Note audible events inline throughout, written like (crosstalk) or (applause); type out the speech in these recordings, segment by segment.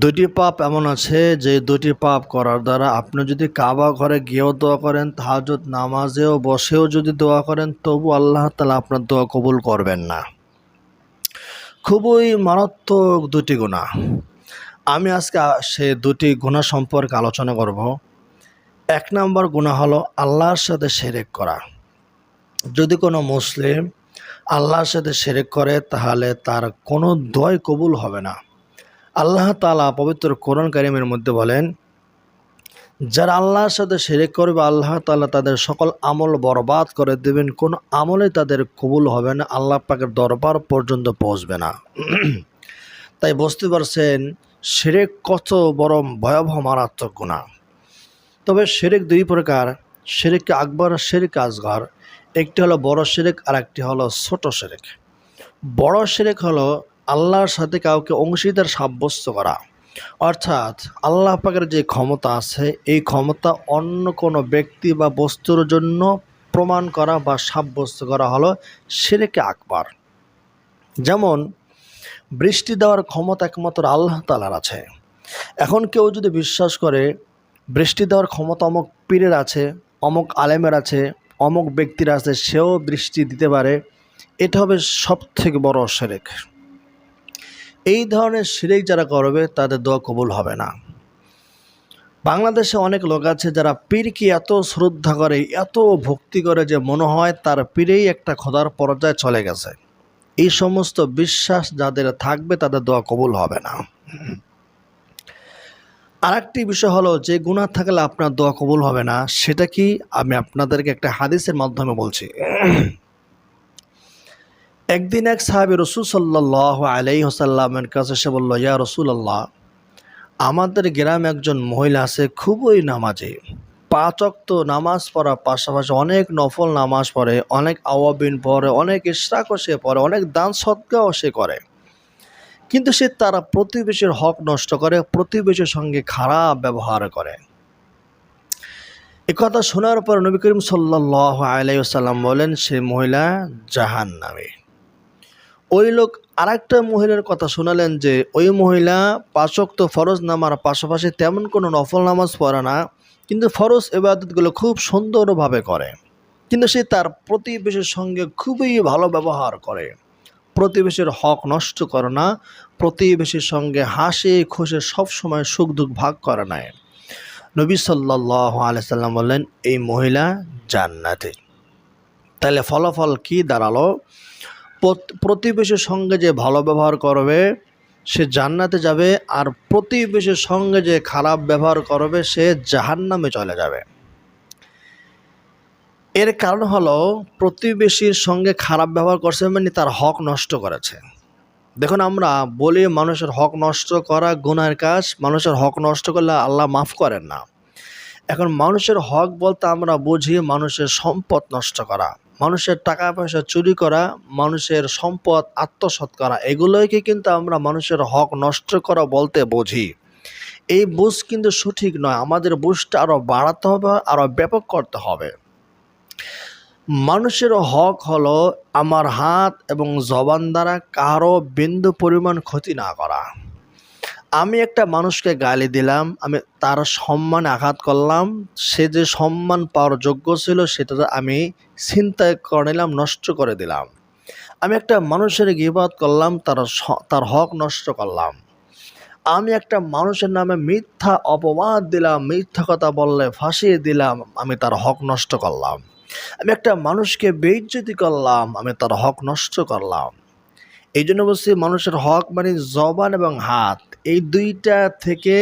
দুটি পাপ এমন আছে যে দুটি পাপ করার দ্বারা আপনি যদি কাবা ঘরে গিয়েও দোয়া করেন, তাহাজুদ নামাজেও বসেও যদি দোয়া করেন, তবু আল্লাহ তালা আপনার দোয়া কবুল করবেন না। খুবই মারাত্মক দুটি গুণা আমি আজকে সে দুটি গুণা সম্পর্কে আলোচনা করব। এক নম্বর গুণা হলো আল্লাহর সাথে সেরেক করা। যদি কোনো মুসলিম আল্লাহর সাথে সেরেক করে, তাহলে তার কোনো দোয়াই কবুল হবে না। আল্লাহ তালা পবিত্র কোরআন কারিমের মধ্যে বলেন, যারা আল্লাহর সাথে সেরেক করবে, আল্লাহ তালা তাদের সকল আমল বরবাদ করে দেবেন। কোন আমলে তাদের কবুল হবে না, আল্লাহ পাকের দরবার পর্যন্ত পৌঁছবে না। (clears throat) তাই বুঝতে পারছেন সেরেক কত বড় ভয়াবহ মারাত্মক গুণা তবে সেরেক দুই প্রকার সেরেক আকবর সেরেক আজগর একটি হলো বড় সেরেক আর একটি হলো ছোট সেরেক বড় সেরেক হলো আল্লাহর সাথে কাউকে অংশীদার সাব্যস্ত করা। অর্থাৎ আল্লাহ পাকের যে ক্ষমতা আছে, এই ক্ষমতা অন্য কোনো ব্যক্তি বা বস্তুর জন্য প্রমাণ করা বা সাব্যস্ত করা হলো সেরেকে আকবার। যেমন, বৃষ্টি দেওয়ার ক্ষমতা একমাত্র আল্লাহ তালার আছে। এখন কেউ যদি বিশ্বাস করে, বৃষ্টি দেওয়ার ক্ষমতা অমুক পীরের আছে, অমুক আলেমের আছে, অমুক ব্যক্তির আছে, সেও বৃষ্টি দিতে পারে, এটা হবে সব থেকে বড় সেরেক। এই ধরনের শিরেক যারা করবে, তাদের দোয়া কবুল হবে না। বাংলাদেশে অনেক লোক আছে যারা পীরকে এত শ্রদ্ধা করে, এত ভক্তি করে যে মনে হয় তার পীরেই একটা খোদার পর্যায়ে চলে গেছে। এই সমস্ত বিশ্বাস যাদের থাকবে, তাদের দোয়া কবুল হবে না। আরেকটি বিষয় হলো, যে গুণা থাকলে আপনার দোয়া কবুল হবে না, সেটা কি আমি আপনাদেরকে একটা হাদিসের মাধ্যমে বলছি। একদিন এক সাহাবি রসুল সাল্লাহ আলাই হোসাল্লামের কাছে সে বলল, ইয়া রসুলাল্লাহ, আমাদের গ্রামে একজন মহিলা আছে, খুবই নামাজে। পাঁচ অক্ত নামাজ পড়ার পাশাপাশি অনেক নফল নামাজ পড়ে, অনেক আওয়াবিন পড়ে, অনেক ইশরাকও সে পড়ে, অনেক দান সৎকাও সে করে। কিন্তু সে তারা প্রতিবেশীর হক নষ্ট করে, প্রতিবেশীর সঙ্গে খারাপ ব্যবহার করে। কথা শোনার পর নবী করিম সাল্লাহ আলাইসাল্লাম বলেন, সে মহিলা জাহান নামে ওই লোক আরেকটা মহিলার কথা শোনালেন যে, ওই মহিলা পাঁচক্ত ফরজ নামার পাশাপাশি তেমন কোনো নফল নামাজ পড়ে না, কিন্তু ফরজ এবাদতগুলো খুব সুন্দরভাবে করে। কিন্তু সে তার প্রতিবেশীর সঙ্গে খুবই ভালো ব্যবহার করে। প্রতিবেশীর হক নষ্ট করে না, প্রতিবেশীর সঙ্গে হাসি খুশি সবসময় সুখ দুঃখ ভাগ করে নেয়। নবী সাল্লাহ আলাইসাল্লাম বললেন, এই মহিলা জান্নাতে। তাহলে ফলাফল কি দাঁড়াল? প্রতিবেশীর সঙ্গে যে ভালো ব্যবহার করবে, সে জান্নাতে যাবে আর প্রতিবেশীর সঙ্গে যে খারাপ ব্যবহার করবে, সে জাহান্নামে চলে যাবে। এর কারণ হলো, প্রতিবেশীর সঙ্গে খারাপ ব্যবহার করছে মানে তার হক নষ্ট করেছে। দেখুন আমরা বলি মানুষের হক নষ্ট করা গুনার কাজ, মানুষের হক নষ্ট করলে আল্লাহ মাফ করেন না। এখন মানুষের হক বলতে আমরা বুঝি মানুষের সম্পদ নষ্ট করা। মানুষের টাকা পয়সা চুরি করা, মানুষের সম্পদ আত্মসৎ করা, এগুলোকে কিন্তু আমরা মানুষের হক নষ্ট করা বলতে বুঝি। এই বুঝ কিন্তু সঠিক নয়, আমাদের বুঝটা আরও বাড়াতে হবে আরও ব্যাপক করতে হবে। মানুষের হক হলো আমার হাত এবং জবান দ্বারা কারও বিন্দু পরিমাণ ক্ষতি না করা। আমি একটা মানুষকে গালি দিলাম, আমি তার সম্মান আঘাত করলাম, সে যে সম্মান পাওয়ার যোগ্য ছিল সেটা আমি চিন্তা করে নিলাম, নষ্ট করে দিলাম। আমি একটা মানুষের গিবাদ করলাম, তার তার হক নষ্ট করলাম। আমি একটা মানুষের নামে মিথ্যা অপবাদ দিলাম, মিথ্যা কথা বললে ফাঁসিয়ে দিলাম, আমি তার হক নষ্ট করলাম। আমি একটা মানুষকে বেইজ্জতি করলাম, আমি তার হক নষ্ট করলাম। এই জন্য বলছি মানুষের হক মানে জবান এবং হাত। এই দুইটা থেকে,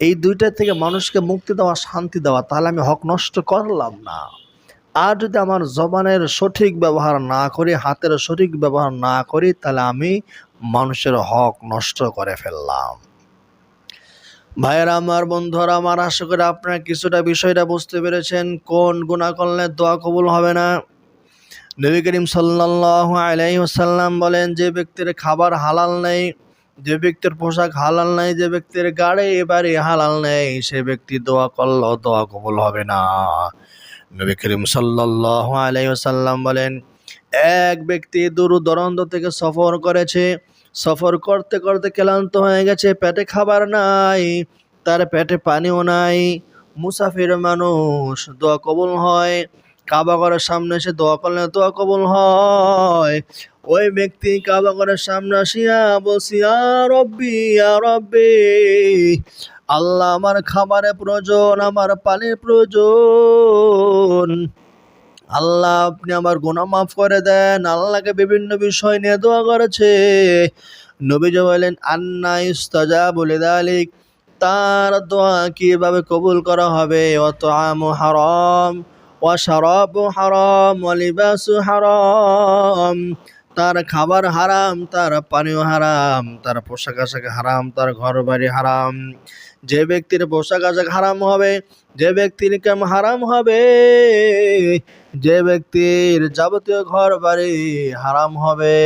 এই দুইটা থেকে মানুষকে মুক্তি দেওয়া, শান্তি দেওয়া, তাহলে আমি হক নষ্ট করলাম না। আর যদি আমার জবানের সঠিক ব্যবহার না করি, হাতের সঠিক ব্যবহার না করি, তাহলে আমি মানুষের হক নষ্ট করে ফেললাম। ভাইয়েরা, আমার বন্ধুরা, আমার আশা করি আপনারা কিছুটা বিষয়টা বুঝতে পেরেছেন, কোন গুণা করলে দোয়া কবুল হবে না। নবী করিম সাল্লাহ আলাইসাল্লাম বলেন, যে ব্যক্তির খাবার হালাল নেই যে ব্যক্তির পোশাক হালাল নেই, যে ব্যক্তির গাড়ি এবারে হালাল নেই, সে ব্যক্তি দোয়া করল দোয়া কবুল হবে না। নবী করিম সাল্লাহ বলেন, এক ব্যক্তি দূর দরন্দ থেকে সফর করেছে, সফর করতে করতে ক্লান্ত হয়ে গেছে, পেটে খাবার নাই, তার পেটে পানিও নাই। মুসাফির মানুষ দোয়া কবুল হয়, কাবা ঘরের সামনে এসে দোয়া করলে দোয়া কবুল হয়। ওই ব্যক্তি কাবা ঘরের সামনে আসিয়া বসিয়া রব্বি রব্বি, আল্লাহ আমার খাবারের প্রয়োজন, আমার পানির প্রয়োজন। আল্লাহ, আপনি আমার গুনাহ মাফ করে দেন। আল্লাহকে বিভিন্ন বিষয় নিয়ে দোয়া করেছে। নবীজ বলেন আন্না ইস্তাজা বলে দালিক তার দোয়া কীভাবে কবুল করা হবে? অত আম হারম ও শারাব হারাম ও লিবাসু হারাম। তার খাবার হারাম, তার পানীয় হারাম, তার পোশাক আশাক হারাম, তার ঘর বাড়ি হারাম। যে ব্যক্তির পোশাক আশাক হারাম হবে, যে ব্যক্তির কাম হারাম হবে, যে ব্যক্তির যাবতীয় ঘর বাড়ি হারাম হবে।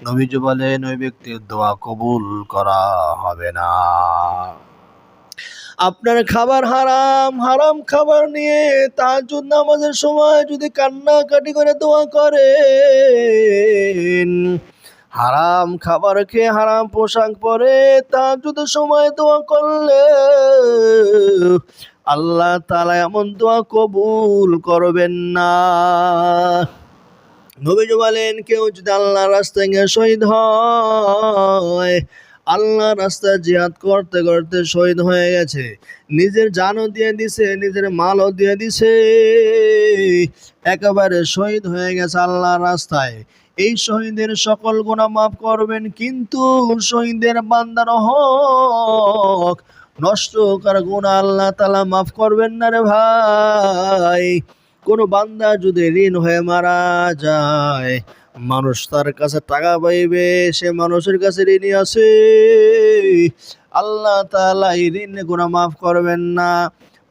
নবীজি বলেন, ওই ব্যক্তির দোয়া কবুল করা হবে না। আপনার খাবার হারাম হারাম খাবার নিয়ে তাহাজ্জুদ নামাজের সময় যদি কান্নাকাটি করে দোয়া করেন, হারাম খাবার খেয়ে হারাম পোশাক পরে তাহাজ্জুদের সময় দোয়া করলে আল্লাহ তালা এমন দোয়া কবুল করবেন না। নবীজি বলেন, কেউ যদি আল্লাহ রাস্তায় শহীদ হয় আল্লাহ রাস্তায় জিহাদ করতে করতে শহীদ হয়ে গেছে। নিজের জানও দিয়ে দিছে, নিজের মালও দিয়ে দিছে। একেবারে শহীদ হয়ে গেছে আল্লাহ রাস্তায়। এই শহীদের সকল গুণা মাফ করবেন, কিন্তু শহীদের বান্দার হক নষ্ট করার গুণা আল্লাহ তালা মাফ করবেন না রে ভাই। কোনো বান্দা যদি ঋণ হয়ে মারা যায় মানুষ তার কাছে টাকা পাইবে, সে মানুষের কাছে ঋণী আছে। আল্লাহ তালা এই ঋণ গুণা মাফ করবেন না।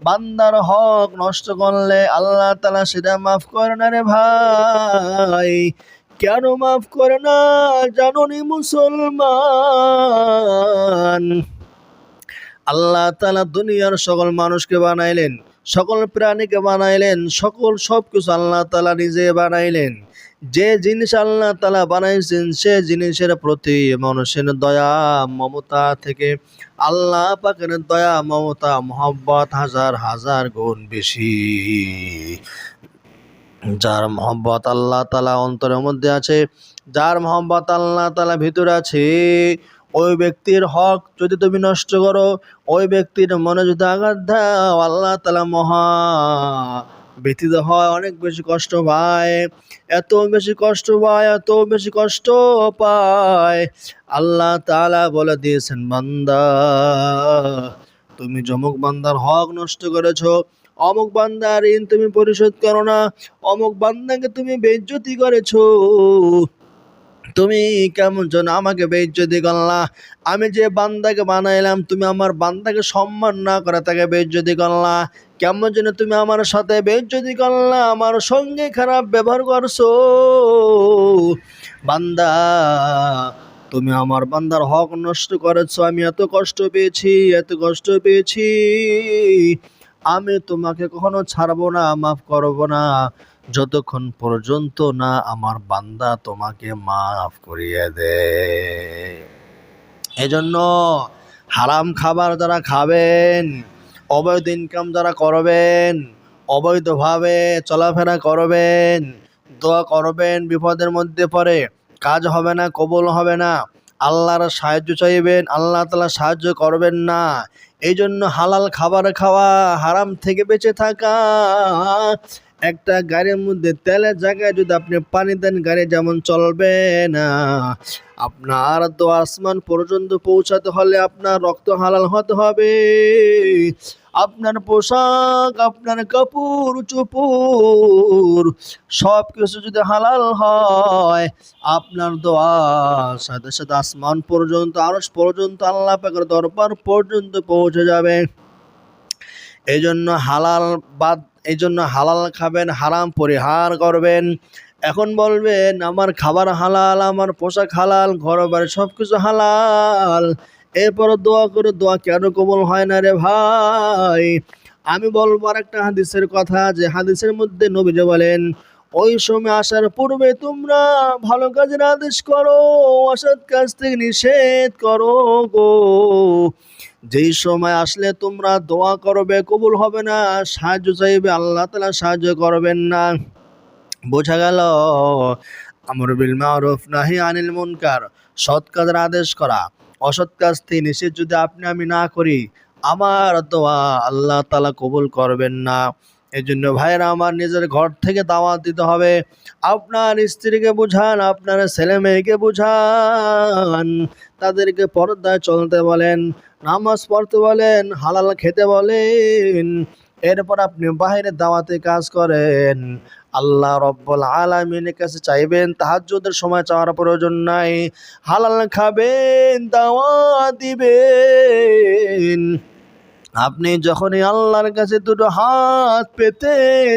বান্দার হক নষ্ট করলে আল্লাহ তালা সেটা মাফ করে না রে ভাই। কেন মাফ করে না জানুনি মুসলমান? আল্লাহ তালা দুনিয়ার সকল মানুষকে বানাইলেন, সকল প্রাণীকে বানাইলেন, সকল সব কিছু আল্লাহ তালা নিজে বানাইলেন। যে জিনিস আল্লাহ তালা বানাইছেন, সে জিনিসের প্রতি মানুষের দয়া, মমতা থেকে আল্লাহ পাকের দয়া, মমতা, মোহব্বত হাজার হাজার গুণ বেশি। যার মোহব্বত আল্লাহ তালা অন্তরের মধ্যে আছে, যার মোহব্বত আল্লাহ তালা ভিতরে আছে, ওই ব্যক্তির হক যদি তুমি নষ্ট করো, ওই ব্যক্তির মনে যদি আঘাত দাও, আল্লাহ তালা মহা ব্যতীত হয় অনেক বেশি কষ্ট পায় এত বেশি কষ্ট পায় এত বেশি কষ্ট পায়। আল্লাহ তালা বলে দিয়েছেন, বান্দা, তুমি যমুক বান্দার হক নষ্ট করেছ, অমুক বান্দার ঋণ তুমি পরিশোধ করো না, অমুক বান্দাকে তুমি বেজ্জতি করেছ, তুমি কেমন যেন আমাকে বেজ্জতি করলা আমি যে বান্দাকে বানাইলাম, তুমি আমার বান্দাকে সম্মান না করে তাকে বেজ্জতি করলা কেমন যেন তুমি আমার সাথে বেজ্জতি করলা, আমার সঙ্গে খারাপ ব্যবহার করছ। বান্দা, তুমি আমার বান্দার হক নষ্ট করেছ, আমি এত কষ্ট পেয়েছি, এত কষ্ট পেয়েছি। আমি তোমাকে কখনো ছাড়বো না, মাফ করব না। যতক্ষণ পর্যন্ত না আমার বান্দা তোমাকে মাফ করিয়ে দে। এজন্য হারাম খাবার যারা খাবেন অবৈধ ইনকাম যারা করবেন, অবৈধভাবে চলাফেরা করবেন, দোয়া করবেন, বিপদের মধ্যে পড়ে, কাজ হবে না, কবল হবে না, আল্লাহর সাহায্য চাইবেন, আল্লাহ তালা সাহায্য করবেন না। এই জন্য হালাল খাবার খাওয়া হারাম থেকে বেঁচে থাকা একটা গাড়ির মধ্যে তেলের জায়গায় যদি আপনি পানি দেন, গাড়ি যেমন চলবে না। আপনার তো আসমান পর্যন্ত পৌঁছাতে হলে আপনার রক্ত হালাল হতে হবে। আপনার পোশাক, আপনার কাপড় চুপুর সব কিছু যদি হালাল হয়, আপনার দোয়া সাথে সাথে আসমান পর্যন্ত আরস পর্যন্ত, আল্লাহ পাকের দরবার পর্যন্ত পৌঁছে যাবে। এই জন্য হালাল বাদ এই জন্য হালাল খাবেন, হারাম পরিহার করবেন। এখন বলবেন, আমার খাবার হালাল, আমার পোশাক হালাল ঘর বাড়ি সব কিছু হালাল। এরপর দোয়া করে, দোয়া কেন কবল হয় না রে ভাই? আমি বলব আর একটা হাদিসের কথা, যে হাদিসের মধ্যে নবীজ বলেন, ওই সময় আসার পূর্বে তোমরা ভালো কাজের আদেশ করো, অসৎ কাজ থেকে নিষেধ করো গো। যেই সময় আসলে তোমরা দোয়া করবে, কবুল হবে না, সাহায্য চাইবে, আল্লাহ তালা সাহায্য করবেন না। বোঝা গেল, আমর বিল মারুফ, নাহি আনিল মুনকার, সৎ কাজের আদেশ করা, অসৎ কাজ থেকে নিষেধ যদি আপনি আমি না করি, আমার দোয়া আল্লাহ তালা কবুল করবেন না। এই জন্য ভাইরা আমার নিজের ঘর থেকে দাওয়াত দিতে হবে। আপনার স্ত্রীকে বুঝান, আপনার ছেলে মেয়েকে বুঝান। তাদেরকে পর্দায় চলতে বলেন, নামাজ পড়তে বলেন, হালাল খেতে বলেন। এরপর আপনি বাইরে দাওয়াতে কাজ করেন। আল্লাহ রব্বুল আলামিনের কাছে চাইবেন, তাহাজ্জুদের সময় চাওয়ার প্রয়োজন নাই। হালাল খাবেন দাওয়া দিবেন। আপনি যখনই আল্লাহর কাছে দুটো হাত পেতে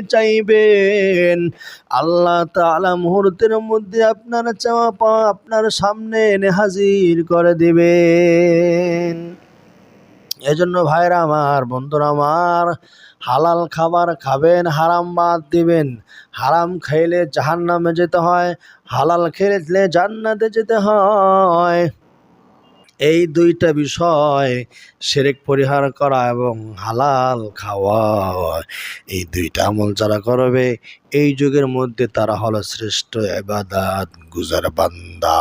চাইবেন, আল্লাহ তাআলা মুহূর্তের মধ্যে আপনার চাওয়া পাওয়া আপনার সামনে এনে হাজির করে দিবেন। এজন্য ভাইরা আমার, বন্ধুরা আমার, হালাল খাবার খাবেন, হারাম বাদ দিবেন। হারাম খাইলে জাহান্নামে যেতে হয়, হালাল খেলে জান্নাতে যেতে হয়। এই দুইটা বিষয় সেরেক পরিহার করা এবং হালাল খাওয়া এই দুইটা আমল যারা করবে, এই যুগের মধ্যে তারা হলো শ্রেষ্ঠ এবাদাত গুজার বান্দা।